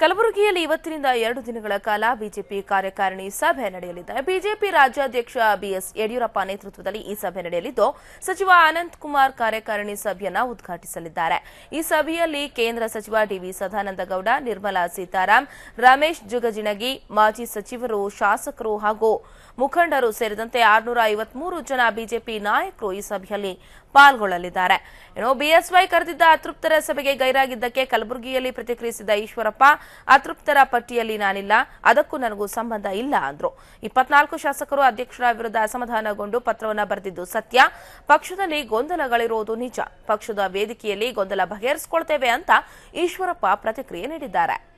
ಕಲಬುರಗಿಯಲ್ಲಿ ಇವತ್ತಿನಿಂದ ಎರಡು ದಿನಗಳ ಕಾಲ ಬಿಜೆಪಿ ಕಾರ್ಯಕಾರಿಣಿ ಸಭೆ ನಡೆಯಲಿದೆ. ಬಿಜೆಪಿ ರಾಜ್ಯಾಧ್ಯಕ್ಷ ಬಿಎಸ್ ಯಡಿಯೂರಪ್ಪ ನೇತೃತ್ವದಲ್ಲಿ ಈ ಸಭೆ ನಡೆಯಲಿದ್ದು, ಸಚಿವ ಅನಂತ್ ಕುಮಾರ್ ಕಾರ್ಯಕಾರಿಣಿ ಸಭೆಯನ್ನು ಉದ್ಘಾಟಿಸಲಿದ್ದಾರೆ. ಈ ಸಭೆಯಲ್ಲಿ ಕೇಂದ್ರ ಸಚಿವ ಡಿವಿ ಸದಾನಂದ ಗೌಡ ನಿರ್ಮಲಾ ಸೀತಾರಾಮ್, ರಮೇಶ್ ಜುಗಜಿಣಗಿ, ಮಾಜಿ ಸಚಿವರು, ಶಾಸಕರು ಹಾಗೂ ಮುಖಂಡರು ಸೇರಿದಂತೆ ಆರುನೂರ ಜನ ಬಿಜೆಪಿ ನಾಯಕರು ಈ ಸಭೆಯಲ್ಲಿ ಪಾಲ್ಗೊಳ್ಳಲಿದ್ದಾರೆ. ಇನ್ನು ಬಿಎಸ್ವೈ ಕರೆದಿದ್ದ ಅತೃಪ್ತರ ಸಭೆಗೆ ಗೈರಾಗಿದ್ದಕ್ಕೆ ಕಲಬುರಗಿಯಲ್ಲಿ ಪ್ರತಿಕ್ರಿಯಿಸಿದ ಈಶ್ವರಪ್ಪ, ಅತೃಪ್ತರ ಪಟ್ಟಿಯಲ್ಲಿ ನಾನಿಲ್ಲ, ಅದಕ್ಕೂ ನನಗೂ ಸಂಬಂಧ ಇಲ್ಲ ಅಂದ್ರು. ಇಪ್ಪತ್ನಾಲ್ಕು ಶಾಸಕರು ಅಧ್ಯಕ್ಷರ ವಿರುದ್ಧ ಅಸಮಾಧಾನಗೊಂಡು ಪತ್ರವನ್ನು ಬರೆದಿದ್ದು ಸತ್ಯ. ಪಕ್ಷದಲ್ಲಿ ಗೊಂದಲಗಳಿರುವುದು ನಿಜ. ಪಕ್ಷದ ವೇದಿಕೆಯಲ್ಲಿ ಗೊಂದಲ ಬಗೆಹರಿಸಿಕೊಳ್ತೇವೆ ಅಂತ ಈಶ್ವರಪ್ಪ ಪ್ರತಿಕ್ರಿಯೆ ನೀಡಿದ್ದಾರೆ.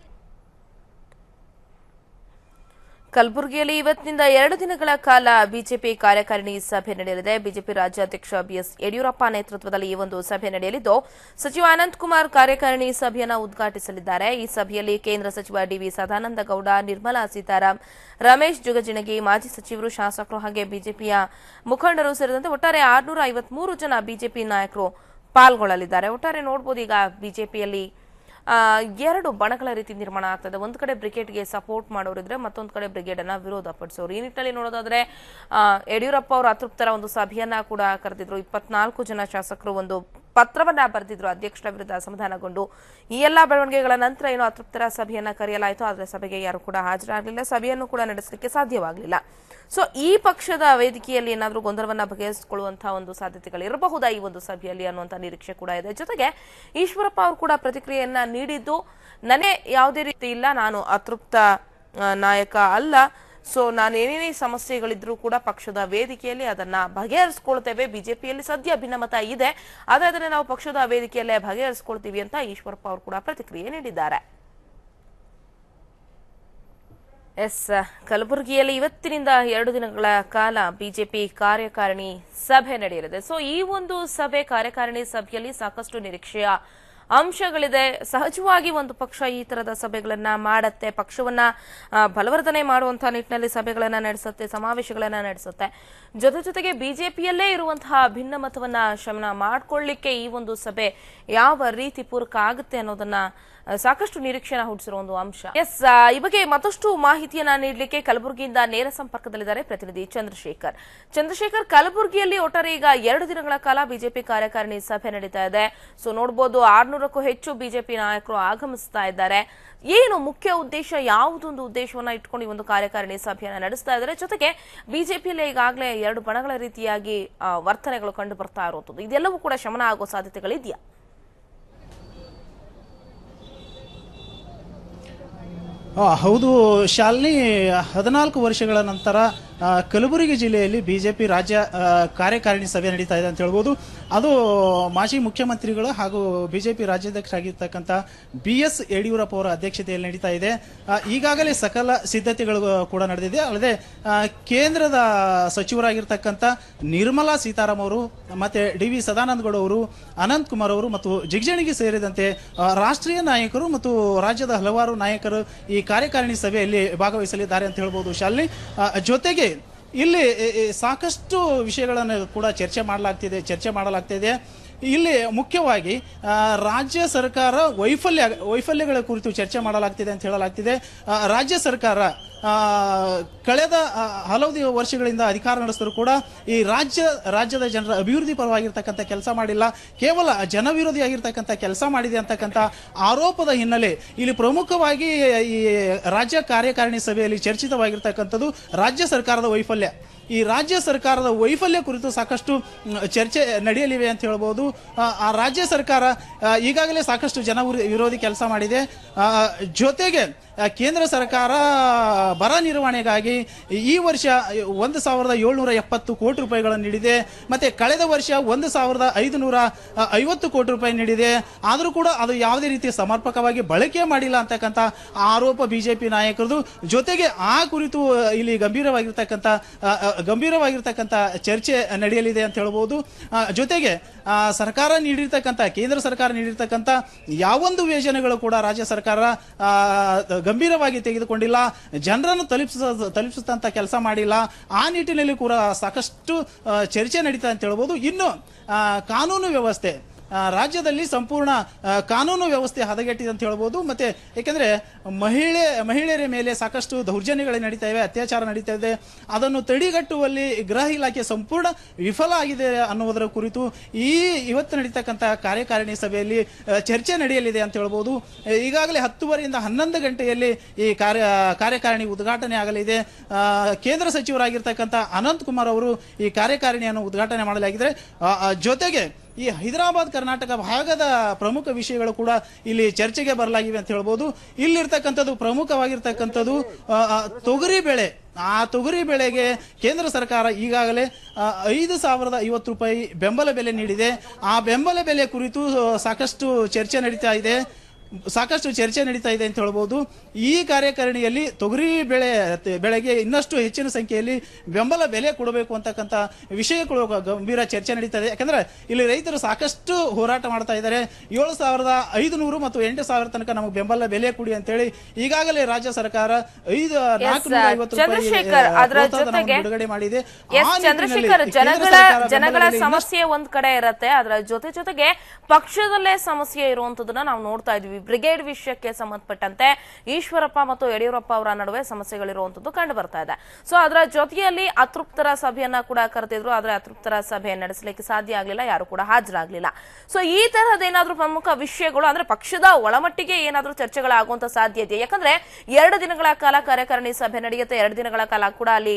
ಕಲಬುರಗಿಯಲ್ಲಿ ಇವತ್ತಿನಿಂದ ಎರಡು ದಿನಗಳ ಕಾಲ ಬಿಜೆಪಿ ಕಾರ್ಯಕಾರಿಣಿ ಸಭೆ ನಡೆಯಲಿದೆ. ಬಿಜೆಪಿ ರಾಜ್ಯಾಧ್ಯಕ್ಷ ಬಿಎಸ್ ಯಡಿಯೂರಪ್ಪ ನೇತೃತ್ವದಲ್ಲಿ ಈ ಒಂದು ಸಭೆ ನಡೆಯಲಿದ್ದು, ಸಚಿವ ಅನಂತಕುಮಾರ್ ಕಾರ್ಯಕಾರಿಣಿ ಸಭೆಯನ್ನು ಉದ್ಘಾಟಿಸಲಿದ್ದಾರೆ. ಈ ಸಭೆಯಲ್ಲಿ ಕೇಂದ್ರ ಸಚಿವ ಡಿವಿ ಸದಾನಂದ ಗೌಡ ನಿರ್ಮಲಾ ಸೀತಾರಾಮ್, ರಮೇಶ್ ಜುಗಜಿಣಗಿ, ಮಾಜಿ ಸಚಿವರು, ಶಾಸಕರು ಹಾಗೆ ಬಿಜೆಪಿಯ ಮುಖಂಡರು ಸೇರಿದಂತೆ ಒಟ್ಟಾರೆ ಆರುನೂರ ಐವತ್ಮೂರು ಜನ ಬಿಜೆಪಿ ನಾಯಕರು ಪಾಲ್ಗೊಳ್ಳಲಿದ್ದಾರೆ. ಒಟ್ಟಾರೆ ನೋಡಬಹುದು ಈಗ ಬಿಜೆಪಿಯಲ್ಲಿ ಎರಡು ಬಣಗಳ ರೀತಿ ನಿರ್ಮಾಣ ಆಗ್ತದೆ. ಒಂದು ಕಡೆ ಬ್ರಿಗೇಡ್ಗೆ ಸಪೋರ್ಟ್ ಮಾಡೋರಿದ್ರೆ ಮತ್ತೊಂದು ಕಡೆ ಬ್ರಿಗೇಡ್ ಅನ್ನ ವಿರೋಧ ಪಡಿಸೋರು. ಈ ನಿಟ್ಟಿನಲ್ಲಿ ನೋಡೋದಾದ್ರೆ ಯಡಿಯೂರಪ್ಪ ಅವರು ಅತೃಪ್ತರ ಒಂದು ಸಭೆಯನ್ನ ಕೂಡ ಕರೆದಿದ್ರು. ಇಪ್ಪತ್ನಾಲ್ಕು ಜನ ಶಾಸಕರು ಒಂದು ಪತ್ರವನ್ನ ಬರೆದಿದ್ರು ಅಧ್ಯಕ್ಷರ ವಿರುದ್ಧ ಅಸಮಾಧಾನಗೊಂಡು. ಈ ಎಲ್ಲಾ ಬೆಳವಣಿಗೆಗಳ ನಂತರ ಏನು ಅತೃಪ್ತರ ಸಭೆಯನ್ನ ಕರೆಯಲಾಯಿತು, ಆದರೆ ಸಭೆಗೆ ಯಾರು ಕೂಡ ಹಾಜರಾಗಲಿಲ್ಲ. ಸಭೆಯನ್ನು ಕೂಡ ನಡೆಸಲಿಕ್ಕೆ ಸಾಧ್ಯವಾಗಲಿಲ್ಲ. ಸೊ ಈ ಪಕ್ಷದ ವೇದಿಕೆಯಲ್ಲಿ ಏನಾದರೂ ಗೊಂದಲವನ್ನ ಬಗೆಹರಿಸಿಕೊಳ್ಳುವಂತಹ ಒಂದು ಸಾಧ್ಯತೆಗಳು ಇರಬಹುದಾ ಈ ಒಂದು ಸಭೆಯಲ್ಲಿ ಅನ್ನುವಂಥ ನಿರೀಕ್ಷೆ ಕೂಡ ಇದೆ. ಜೊತೆಗೆ ಈಶ್ವರಪ್ಪ ಅವರು ಕೂಡ ಪ್ರತಿಕ್ರಿಯೆಯನ್ನ ನೀಡಿದ್ದು ನನಗೆ ಯಾವುದೇ ರೀತಿ ಇಲ್ಲ, ನಾನು ಅತೃಪ್ತ ನಾಯಕ ಅಲ್ಲ. ಸೊ ನಾನು ಏನೇನೇ ಸಮಸ್ಯೆಗಳಿದ್ರೂ ಕೂಡ ಪಕ್ಷದ ವೇದಿಕೆಯಲ್ಲಿ ಅದನ್ನ ಬಗೆಹರಿಸ್ಕೊಳ್ತೇವೆ. ಬಿಜೆಪಿಯಲ್ಲಿ ಸದ್ಯ ಭಿನ್ನಮತ ಇದೆ. ಆದ್ರೆ ಅದನ್ನ ನಾವು ಪಕ್ಷದ ವೇದಿಕೆಯಲ್ಲೇ ಬಗೆಹರಿಸ್ಕೊಳ್ತೀವಿ ಅಂತ ಈಶ್ವರಪ್ಪ ಅವರು ಕೂಡ ಪ್ರತಿಕ್ರಿಯೆ ನೀಡಿದ್ದಾರೆ. ಎಸ್, ಕಲಬುರಗಿಯಲ್ಲಿ ಇವತ್ತಿನಿಂದ ಎರಡು ದಿನಗಳ ಕಾಲ ಬಿಜೆಪಿ ಕಾರ್ಯಕಾರಿಣಿ ಸಭೆ ನಡೆಯಲಿದೆ. ಸೊ ಈ ಒಂದು ಸಭೆ ಕಾರ್ಯಕಾರಿಣಿ ಸಭೆಯಲ್ಲಿ ಸಾಕಷ್ಟು ನಿರೀಕ್ಷೆಯ ಅಂಶಗಳಿದೆ. ಸಹಜವಾಗಿ ಒಂದು ಪಕ್ಷ ಈ ತರದ ಸಭೆಗಳನ್ನ ಮಾಡತ್ತೆ, ಪಕ್ಷವನ್ನ ಬಲವರ್ಧನೆ ಮಾಡುವಂತಹ ನಿಟ್ಟಿನಲ್ಲಿ ಸಭೆಗಳನ್ನ ನಡೆಸುತ್ತೆ, ಸಮಾವೇಶಗಳನ್ನ ನಡೆಸುತ್ತೆ. ಜೊತೆ ಜೊತೆಗೆ ಬಿಜೆಪಿಯಲ್ಲೇ ಇರುವಂತಹ ಭಿನ್ನಮತವನ್ನ ಶಮನ ಮಾಡ್ಕೊಳ್ಳಿಕ್ಕೆ ಈ ಒಂದು ಸಭೆ ಯಾವ ರೀತಿ ಪೂರಕ ಆಗುತ್ತೆ ಅನ್ನೋದನ್ನ ಸಾಕಷ್ಟು ನಿರೀಕ್ಷೆನ ಹುಟ್ಟಿಸಿರುವ ಒಂದು ಅಂಶ. ಎಸ್ ಈ ಬಗ್ಗೆ ಮತ್ತಷ್ಟು ಮಾಹಿತಿಯನ್ನ ನೀಡಲಿಕ್ಕೆ ಕಲಬುರಗಿಯಿಂದ ನೇರ ಸಂಪರ್ಕದಲ್ಲಿದ್ದಾರೆ ಪ್ರತಿನಿಧಿ ಚಂದ್ರಶೇಖರ್. ಚಂದ್ರಶೇಖರ್, ಕಲಬುರಗಿಯಲ್ಲಿ ಒಟ್ಟಾರೆ ಈಗ ಎರಡು ದಿನಗಳ ಕಾಲ ಬಿಜೆಪಿ ಕಾರ್ಯಕಾರಿಣಿ ಸಭೆ ನಡೀತಾ ಇದೆ. ಸೊ ನೋಡಬಹುದು ಆರ್ನೂರಕ್ಕೂ ಹೆಚ್ಚು ಬಿಜೆಪಿ ನಾಯಕರು ಆಗಮಿಸ್ತಾ ಇದ್ದಾರೆ. ಏನು ಮುಖ್ಯ ಉದ್ದೇಶ, ಯಾವುದೊಂದು ಉದ್ದೇಶವನ್ನ ಇಟ್ಕೊಂಡು ಈ ಒಂದು ಕಾರ್ಯಕಾರಿಣಿ ಸಭೆಯನ್ನ ನಡೆಸ್ತಾ ಇದ್ದಾರೆ? ಜೊತೆಗೆ ಬಿಜೆಪಿಯಲ್ಲಿ ಈಗಾಗಲೇ ಎರಡು ಬಣಗಳ ರೀತಿಯಾಗಿ ವರ್ತನೆಗಳು ಕಂಡು ಬರ್ತಾ ಇರುವಂತದ್ದು ಇದೆಲ್ಲವೂ ಕೂಡ ಶಮನ ಆಗೋ ಸಾಧ್ಯತೆಗಳಿದೆಯಾ? ಹೌದು, ಶಾಲಿನಿ, ಹದಿನಾಲ್ಕು ವರ್ಷಗಳ ನಂತರ ಕಲಬುರಗಿ ಜಿಲ್ಲೆಯಲ್ಲಿ ಬಿಜೆಪಿ ರಾಜ್ಯ ಕಾರ್ಯಕಾರಿಣಿ ಸಭೆ ನಡೀತಾ ಇದೆ ಅಂತ ಹೇಳ್ಬೋದು. ಅದು ಮಾಜಿ ಮುಖ್ಯಮಂತ್ರಿಗಳು ಹಾಗೂ ಬಿಜೆಪಿ ರಾಜ್ಯಾಧ್ಯಕ್ಷರಾಗಿರ್ತಕ್ಕಂಥ ಬಿ ಎಸ್ ಯಡಿಯೂರಪ್ಪ ಅವರ ಅಧ್ಯಕ್ಷತೆಯಲ್ಲಿ ನಡೀತಾ ಇದೆ. ಈಗಾಗಲೇ ಸಕಲ ಸಿದ್ಧತೆಗಳು ಕೂಡ ನಡೆದಿದೆ. ಅಲ್ಲದೆ ಕೇಂದ್ರದ ಸಚಿವರಾಗಿರ್ತಕ್ಕಂಥ ನಿರ್ಮಲಾ ಸೀತಾರಾಮ್ ಅವರು ಮತ್ತೆ ಡಿ ವಿ ಸದಾನಂದ ಗೌಡ ಅವರು, ಅನಂತ್ ಕುಮಾರ್ ಅವರು ಮತ್ತು ಜಿಗ್ಜಣಿಗೆ ಸೇರಿದಂತೆ ರಾಷ್ಟ್ರೀಯ ನಾಯಕರು ಮತ್ತು ರಾಜ್ಯದ ಹಲವಾರು ನಾಯಕರು ಈ ಕಾರ್ಯಕಾರಿಣಿ ಸಭೆಯಲ್ಲಿ ಭಾಗವಹಿಸಲಿದ್ದಾರೆ ಅಂತ ಹೇಳ್ಬೋದು ಶಾಲಿನಿ. ಜೊತೆಗೆ ಇಲ್ಲಿ ಸಾಕಷ್ಟು ವಿಷಯಗಳನ್ನು ಕೂಡ ಚರ್ಚೆ ಮಾಡಲಾಗ್ತಿದೆ ಚರ್ಚೆ ಮಾಡಲಾಗ್ತಿದೆ. ಇಲ್ಲಿ ಮುಖ್ಯವಾಗಿ ರಾಜ್ಯ ಸರ್ಕಾರ ವೈಫಲ್ಯ, ವೈಫಲ್ಯಗಳ ಕುರಿತು ಚರ್ಚೆ ಮಾಡಲಾಗ್ತಿದೆ ಅಂತ ಹೇಳಲಾಗ್ತಿದೆ. ರಾಜ್ಯ ಸರ್ಕಾರ ಕಳೆದ ಹಲವು ವರ್ಷಗಳಿಂದ ಅಧಿಕಾರ ನಡೆಸಿದ್ರು ಕೂಡ ಈ ರಾಜ್ಯ, ರಾಜ್ಯದ ಜನರ ಅಭಿವೃದ್ಧಿ ಪರವಾಗಿರ್ತಕ್ಕಂಥ ಕೆಲಸ ಮಾಡಿಲ್ಲ. ಕೇವಲ ಜನವಿರೋಧಿಯಾಗಿರ್ತಕ್ಕಂಥ ಕೆಲಸ ಮಾಡಿದೆ ಅಂತಕ್ಕಂಥ ಆರೋಪದ ಹಿನ್ನೆಲೆ ಇಲ್ಲಿ ಪ್ರಮುಖವಾಗಿ ಈ ರಾಜ್ಯ ಕಾರ್ಯಕಾರಿಣಿ ಸಭೆಯಲ್ಲಿ ಚರ್ಚಿತವಾಗಿರ್ತಕ್ಕಂಥದ್ದು ರಾಜ್ಯ ಸರ್ಕಾರದ ವೈಫಲ್ಯ. ಈ ರಾಜ್ಯ ಸರ್ಕಾರದ ವೈಫಲ್ಯ ಕುರಿತು ಸಾಕಷ್ಟು ಚರ್ಚೆ ನಡೆಯಲಿವೆ ಅಂತ ಹೇಳ್ಬೋದು. ಆ, ರಾಜ್ಯ ಸರ್ಕಾರ ಈಗಾಗಲೇ ಸಾಕಷ್ಟು ಜನ ವಿರೋ- ವಿರೋಧಿ ಕೆಲಸ ಮಾಡಿದೆ. ಜೊತೆಗೆ ಕೇಂದ್ರ ಸರ್ಕಾರ ಬರ ನಿರ್ವಹಣೆಗಾಗಿ ಈ ವರ್ಷ ಒಂದು ಸಾವಿರದ ಏಳ್ನೂರ ಎಪ್ಪತ್ತು ಕೋಟಿ ರೂಪಾಯಿಗಳನ್ನು ನೀಡಿದೆ. ಮತ್ತೆ ಕಳೆದ ವರ್ಷ ಒಂದು ಸಾವಿರದ ಐದುನೂರ ಐವತ್ತು ಕೋಟಿ ರೂಪಾಯಿ ನೀಡಿದೆ. ಆದರೂ ಕೂಡ ಅದು ಯಾವುದೇ ರೀತಿ ಸಮರ್ಪಕವಾಗಿ ಬಳಕೆ ಮಾಡಿಲ್ಲ ಅಂತಕ್ಕಂಥ ಆರೋಪ ಬಿಜೆಪಿ ನಾಯಕರದು. ಜೊತೆಗೆ ಆ ಕುರಿತು ಇಲ್ಲಿ ಗಂಭೀರವಾಗಿರ್ತಕ್ಕಂಥ ಗಂಭೀರವಾಗಿರ್ತಕ್ಕಂಥ ಚರ್ಚೆ ನಡೆಯಲಿದೆ ಅಂತ ಹೇಳ್ಬೋದು. ಜೊತೆಗೆ ಸರ್ಕಾರ ನೀಡಿರ್ತಕ್ಕಂಥ, ಕೇಂದ್ರ ಸರ್ಕಾರ ನೀಡಿರ್ತಕ್ಕಂಥ ಯಾವೊಂದು ಯೋಜನೆಗಳು ಕೂಡ ರಾಜ್ಯ ಸರ್ಕಾರ ಗಂಭೀರವಾಗಿ ತೆಗೆದುಕೊಂಡಿಲ್ಲ. ಜನರನ್ನು ತಲುಪಿಸ, ತಲುಪಿಸುತ್ತಂತ ಕೆಲಸ ಮಾಡಿಲ್ಲ. ಆ ನಿಟ್ಟಿನಲ್ಲಿ ಕೂಡ ಸಾಕಷ್ಟು ಚರ್ಚೆ ನಡೀತದೆ ಅಂತ ಹೇಳ್ಬೋದು. ಇನ್ನು ಕಾನೂನು ವ್ಯವಸ್ಥೆ. ರಾಜ್ಯದಲ್ಲಿ ಸಂಪೂರ್ಣ ಕಾನೂನು ವ್ಯವಸ್ಥೆ ಹದಗೆಟ್ಟಿದೆ ಅಂತ ಹೇಳ್ಬೋದು. ಮತ್ತೆ ಏಕೆಂದರೆ ಮಹಿಳೆ, ಮಹಿಳೆಯರ ಮೇಲೆ ಸಾಕಷ್ಟು ದೌರ್ಜನ್ಯಗಳು ನಡೀತಾ ಇವೆ, ಅತ್ಯಾಚಾರ ನಡೀತಾ ಇದೆ. ಅದನ್ನು ತಡೆಗಟ್ಟುವಲ್ಲಿ ಗೃಹ ಇಲಾಖೆ ಸಂಪೂರ್ಣ ವಿಫಲ ಆಗಿದೆ ಅನ್ನುವುದರ ಕುರಿತು ಈ ಇವತ್ತು ನಡೀತಕ್ಕಂಥ ಕಾರ್ಯಕಾರಿಣಿ ಸಭೆಯಲ್ಲಿ ಚರ್ಚೆ ನಡೆಯಲಿದೆ ಅಂತ ಹೇಳ್ಬೋದು. ಈಗಾಗಲೇ ಹತ್ತುವರೆಯಿಂದ ಹನ್ನೊಂದು ಗಂಟೆಯಲ್ಲಿ ಈ ಕಾರ್ಯ, ಕಾರ್ಯಕಾರಿಣಿ ಉದ್ಘಾಟನೆ ಆಗಲಿದೆ. ಕೇಂದ್ರ ಸಚಿವರಾಗಿರ್ತಕ್ಕಂಥ ಅನಂತ್ ಕುಮಾರ್ ಅವರು ಈ ಕಾರ್ಯಕಾರಿಣಿಯನ್ನು ಉದ್ಘಾಟನೆ ಮಾಡಲಾಗಿದೆ. ಜೊತೆಗೆ ಈ ಹೈದರಾಬಾದ್ ಕರ್ನಾಟಕ ಭಾಗದ ಪ್ರಮುಖ ವಿಷಯಗಳು ಕೂಡ ಇಲ್ಲಿ ಚರ್ಚೆಗೆ ಬರಲಾಗಿವೆ ಅಂತ ಹೇಳ್ಬೋದು. ಇಲ್ಲಿರ್ತಕ್ಕಂಥದ್ದು ಪ್ರಮುಖವಾಗಿರ್ತಕ್ಕಂಥದ್ದು ತೊಗರಿ ಬೆಳೆ. ಆ ತೊಗರಿ ಬೆಳೆಗೆ ಕೇಂದ್ರ ಸರ್ಕಾರ ಈಗಾಗಲೇ ಐದು ಸಾವಿರದ ಐವತ್ತು ರೂಪಾಯಿ ಬೆಂಬಲ ಬೆಲೆ ನೀಡಿದೆ. ಆ ಬೆಂಬಲ ಬೆಲೆ ಕುರಿತು ಸಾಕಷ್ಟು ಚರ್ಚೆ ನಡೀತಾ ಇದೆ. ಸಾಕಷ್ಟು ಚರ್ಚೆ ನಡೀತಾ ಇದೆ ಅಂತ ಹೇಳ್ಬೋದು. ಈ ಕಾರ್ಯಕಾರಿಣಿಯಲ್ಲಿ ತೊಗರಿ ಬೆಳೆ ಬೆಳೆಗೆ ಇನ್ನಷ್ಟು ಹೆಚ್ಚಿನ ಸಂಖ್ಯೆಯಲ್ಲಿ ಬೆಂಬಲ ಬೆಲೆ ಕೊಡಬೇಕು ಅಂತಕ್ಕಂಥ ವಿಷಯಗಳು ಗಂಭೀರ ಚರ್ಚೆ ನಡೀತಾ ಇದೆ. ಯಾಕಂದ್ರೆ ಇಲ್ಲಿ ರೈತರು ಸಾಕಷ್ಟು ಹೋರಾಟ ಮಾಡ್ತಾ ಇದ್ದಾರೆ. ಏಳು ಸಾವಿರದ ಐದು ನೂರು ಮತ್ತು ಎಂಟು ಸಾವಿರ ತನಕ ನಮಗೆ ಬೆಂಬಲ ಬೆಲೆ ಕೊಡಿ ಅಂತೇಳಿ ಈಗಾಗಲೇ ರಾಜ್ಯ ಸರ್ಕಾರ ಐದು ನಾಲ್ಕುನೂರ ಐವತ್ತು ರೂಪಾಯಿ ಬಿಡುಗಡೆ ಮಾಡಿದೆ. ಜನಗಳ ಜನಗಳ ಸಮಸ್ಯೆ ಒಂದ್ ಕಡೆ ಇರತ್ತೆ. ಅದರ ಜೊತೆ ಜೊತೆಗೆ ಪಕ್ಷದಲ್ಲೇ ಸಮಸ್ಯೆ ಇರುವಂತದನ್ನ ನಾವು ನೋಡ್ತಾ ಇದ್ವಿ ಬ್ರಿಗೇಡ್ ವಿಷಯಕ್ಕೆ ಸಂಬಂಧಪಟ್ಟಂತೆ ಈಶ್ವರಪ್ಪ ಮತ್ತು ಯಡಿಯೂರಪ್ಪ ಅವರ ನಡುವೆ ಸಮಸ್ಯೆಗಳಿರುವಂತದ್ದು ಕಂಡು ಬರ್ತಾ ಇದೆ. ಸೊ ಅದರ ಜೊತೆಯಲ್ಲಿ ಅತೃಪ್ತರ ಸಭೆಯನ್ನ ಕೂಡ ಕರೆದಿದ್ರು. ಆದರೆ ಅತೃಪ್ತರ ಸಭೆ ನಡೆಸಲಿಕ್ಕೆ ಸಾಧ್ಯ ಆಗಲಿಲ್ಲ. ಯಾರು ಕೂಡ ಹಾಜರಾಗ್ಲಿಲ್ಲ. ಸೊ ಈ ತರಹದ ಏನಾದರೂ ಪ್ರಮುಖ ವಿಷಯಗಳು ಅಂದ್ರೆ ಪಕ್ಷದ ಒಳಮಟ್ಟಿಗೆ ಏನಾದ್ರೂ ಚರ್ಚೆಗಳಾಗುವಂತ ಸಾಧ್ಯತೆ ಯಾಕಂದ್ರೆ ಎರಡು ದಿನಗಳ ಕಾಲ ಕಾರ್ಯಕಾರಿಣಿ ಸಭೆ ನಡೆಯುತ್ತೆ. ಎರಡು ದಿನಗಳ ಕಾಲ ಕೂಡ ಅಲ್ಲಿ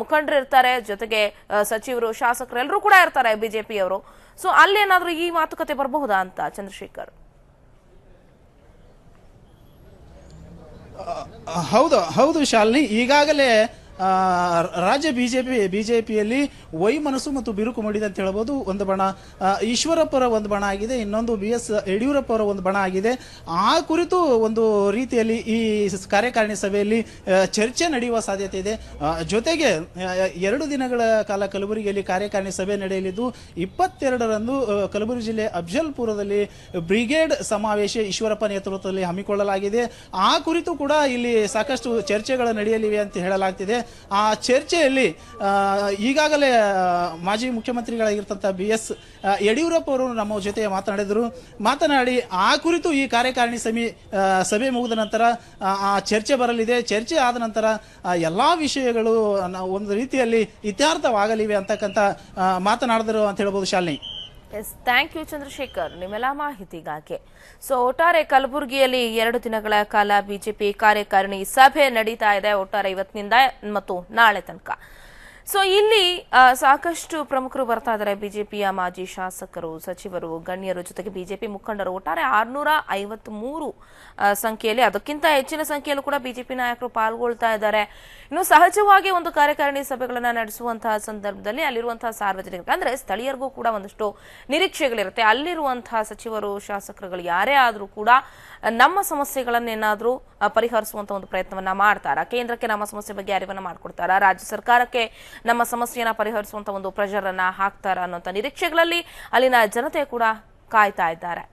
ಮುಖಂಡರು ಇರ್ತಾರೆ. ಜೊತೆಗೆ ಸಚಿವರು ಶಾಸಕರು ಎಲ್ಲರೂ ಕೂಡ ಇರ್ತಾರೆ. ಬಿಜೆಪಿಯವರು. ಸೊ ಅಲ್ಲೇನಾದ್ರೂ ಈ ಮಾತುಕತೆ ಬರಬಹುದಾ ಅಂತ ಚಂದ್ರಶೇಖರ್? ಹೌದು ಹೌದು ಶಾಲಿನಿ ಈಗಾಗಲೇ ರಾಜ್ಯ ಬಿಜೆಪಿ, ಬಿಜೆಪಿಯಲ್ಲಿ ವೈಮನಸ್ಸು ಮತ್ತು ಬಿರುಕು ಮೂಡಿದೆ ಅಂತ ಹೇಳ್ಬೋದು. ಒಂದು ಬಣ ಈಶ್ವರಪ್ಪರ ಒಂದು ಬಣ ಆಗಿದೆ. ಇನ್ನೊಂದು ಬಿ ಎಸ್ ಯಡಿಯೂರಪ್ಪರ ಒಂದು ಬಣ ಆಗಿದೆ. ಆ ಕುರಿತು ಒಂದು ರೀತಿಯಲ್ಲಿ ಈ ಕಾರ್ಯಕಾರಿಣಿ ಸಭೆಯಲ್ಲಿ ಚರ್ಚೆ ನಡೆಯುವ ಸಾಧ್ಯತೆ ಇದೆ. ಜೊತೆಗೆ ಎರಡು ದಿನಗಳ ಕಾಲ ಕಲಬುರಗಿಯಲ್ಲಿ ಕಾರ್ಯಕಾರಿಣಿ ಸಭೆ ನಡೆಯಲಿದ್ದು, ಇಪ್ಪತ್ತೆರಡರಂದು ಕಲಬುರಗಿ ಜಿಲ್ಲೆ ಅಫ್ಜಲ್ಪುರದಲ್ಲಿ ಬ್ರಿಗೇಡ್ ಸಮಾವೇಶ ಈಶ್ವರಪ್ಪ ನೇತೃತ್ವದಲ್ಲಿ ಹಮ್ಮಿಕೊಳ್ಳಲಾಗಿದೆ. ಆ ಕುರಿತು ಕೂಡ ಇಲ್ಲಿ ಸಾಕಷ್ಟು ಚರ್ಚೆಗಳು ನಡೆಯಲಿವೆ ಅಂತ ಹೇಳಲಾಗ್ತಿದೆ. ಆ ಚರ್ಚೆಯಲ್ಲಿ ಈಗಾಗಲೇ ಮಾಜಿ ಮುಖ್ಯಮಂತ್ರಿಗಳಾಗಿರ್ತಂಥ ಬಿ ಎಸ್ ಯಡಿಯೂರಪ್ಪ ಅವರು ನಮ್ಮ ಜೊತೆ ಮಾತನಾಡಿದರು. ಮಾತನಾಡಿ ಆ ಕುರಿತು ಈ ಕಾರ್ಯಕಾರಿಣಿ ಸಮಿ ಸಭೆ ಮುಗಿದ ನಂತರ ಆ, ಚರ್ಚೆ ಬರಲಿದೆ. ಚರ್ಚೆ ಆದ ನಂತರ ಎಲ್ಲ ವಿಷಯಗಳು ಒಂದು ರೀತಿಯಲ್ಲಿ ಇತ್ಯರ್ಥವಾಗಲಿವೆ ಅಂತಕ್ಕಂಥ ಮಾತನಾಡಿದರು ಅಂತ ಹೇಳ್ಬೋದು Shalini. Yes thank you Chandrashekhar ನಿಮ್ಮೆಲ್ಲ ಮಾಹಿತಿಗಾಗಿ. ಸೊ ಒಟ್ಟಾರೆ ಕಲಬುರಗಿಯಲ್ಲಿ ಎರಡು ದಿನಗಳ ಕಾಲ ಬಿಜೆಪಿ ಕಾರ್ಯಕಾರಿಣಿ ಸಭೆ ನಡೀತಾ ಇದೆ. ಒಟ್ಟಾರೆ ಇವತ್ತಿನಿಂದ ಮತ್ತು ನಾಳೆ ತನಕ. ಸೊ ಇಲ್ಲಿ ಸಾಕಷ್ಟು ಪ್ರಮುಖರು ಬರ್ತಾ ಇದ್ದಾರೆ. ಬಿಜೆಪಿಯ ಮಾಜಿ ಶಾಸಕರು, ಸಚಿವರು, ಗಣ್ಯರು ಜೊತೆಗೆ ಬಿಜೆಪಿ ಮುಖಂಡರು. ಒಟ್ಟಾರೆ ಆರ್ನೂರ ಐವತ್ ಮೂರು ಸಂಖ್ಯೆಯಲ್ಲಿ, ಅದಕ್ಕಿಂತ ಹೆಚ್ಚಿನ ಸಂಖ್ಯೆಯಲ್ಲೂ ಕೂಡ ಬಿಜೆಪಿ ನಾಯಕರು ಪಾಲ್ಗೊಳ್ತಾ ಇದ್ದಾರೆ. ಇನ್ನು ಸಹಜವಾಗಿ ಒಂದು ಕಾರ್ಯಕಾರಿಣಿ ಸಭೆಗಳನ್ನ ನಡೆಸುವಂತಹ ಸಂದರ್ಭದಲ್ಲಿ ಅಲ್ಲಿರುವಂತಹ ಸಾರ್ವಜನಿಕರು, ಅಂದ್ರೆ ಸ್ಥಳೀಯರಿಗೂ ಕೂಡ ಒಂದಷ್ಟು ನಿರೀಕ್ಷೆಗಳಿರುತ್ತೆ. ಅಲ್ಲಿರುವಂತಹ ಸಚಿವರು, ಶಾಸಕರುಗಳು ಯಾರೇ ಆದರೂ ಕೂಡ ನಮ್ಮ ಸಮಸ್ಯೆಗಳನ್ನೇನಾದರೂ ಪರಿಹರಿಸುವಂತಹ ಪರಿಹರಿಸುವಂತ ಒಂದು ಪ್ರಯತ್ನವನ್ನ ಮಾಡ್ತಾರ? ಕೇಂದ್ರಕ್ಕೆ ನಮ್ಮ ಸಮಸ್ಯೆ ಬಗ್ಗೆ ಅರಿವನ್ನ ಮಾಡ್ಕೊಡ್ತಾರಾ? ರಾಜ್ಯ ಸರ್ಕಾರಕ್ಕೆ ನಮ್ಮ ಸಮಸ್ಯೆಯನ್ನ ಪರಿಹರಿಸುವಂತ ಒಂದು ಪ್ರೆಷರ್ ಅನ್ನ ಹಾಕ್ತಾರ ಅನ್ನೋಂಥ ನಿರೀಕ್ಷೆಗಳಲ್ಲಿ ಅಲ್ಲಿನ ಜನತೆ ಕೂಡ ಕಾಯ್ತಾ ಇದ್ದಾರೆ.